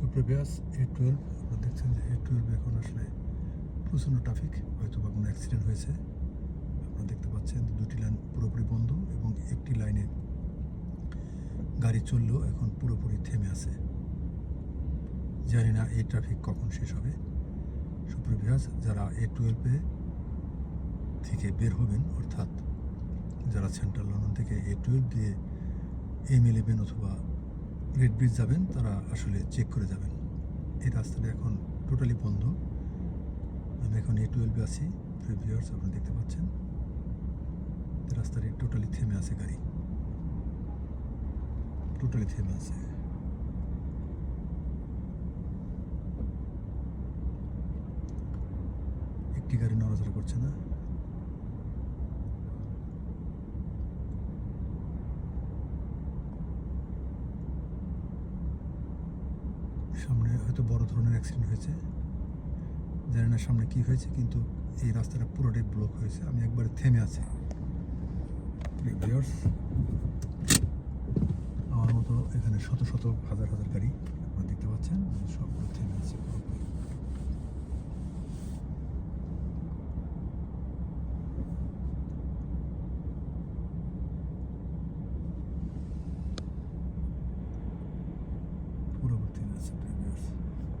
সুপ্রভিয়াস এ twelve আপনারা দেখছেন যে এ টুয়েলভ এখন আসলে প্রচণ্ড ট্রাফিক হয়তো বা কোনো অ্যাক্সিডেন্ট হয়েছে। আপনারা দেখতে পাচ্ছেন দুটি লাইন পুরোপুরি বন্ধ এবং একটি লাইনে গাড়ি চললেও এখন পুরোপুরি থেমে আছে। জানি না এই ট্রাফিক কখন শেষ হবে। সুপ্রভিয়াস যারা এ টুয়েলভে থেকে বের হবেন, অর্থাৎ যারা সেন্ট্রাল লন্ডন থেকে এ টুয়েলভ দিয়ে এম ইলেভেন অথবা রেড ব্রিজ যাবেন, তারা আসলে চেক করে যাবেন। এই রাস্তাটা এখন টোটালি বন্ধ। আমি এখন এ টুয়েলভে আছি প্রিভিয়ার্স আপনারা দেখতে পাচ্ছেন। রাস্তাটি টোটালি থেমে আছে গাড়ি। টোটালি থেমে আছে। একটি গাড়ি নড়াচড়া করছে না। সামনে হয়তো বড় ধরনের অ্যাক্সিডেন্ট হয়েছে। জানি না সামনে কি হয়েছে, কিন্তু এই রাস্তাটা পুরোটাই ব্লক হয়েছে। আমি একবারে থেমে আছি। আমার মতো এখানে শত শত হাজার হাজার গাড়ি আপনারা দেখতে পাচ্ছেন। 11 11.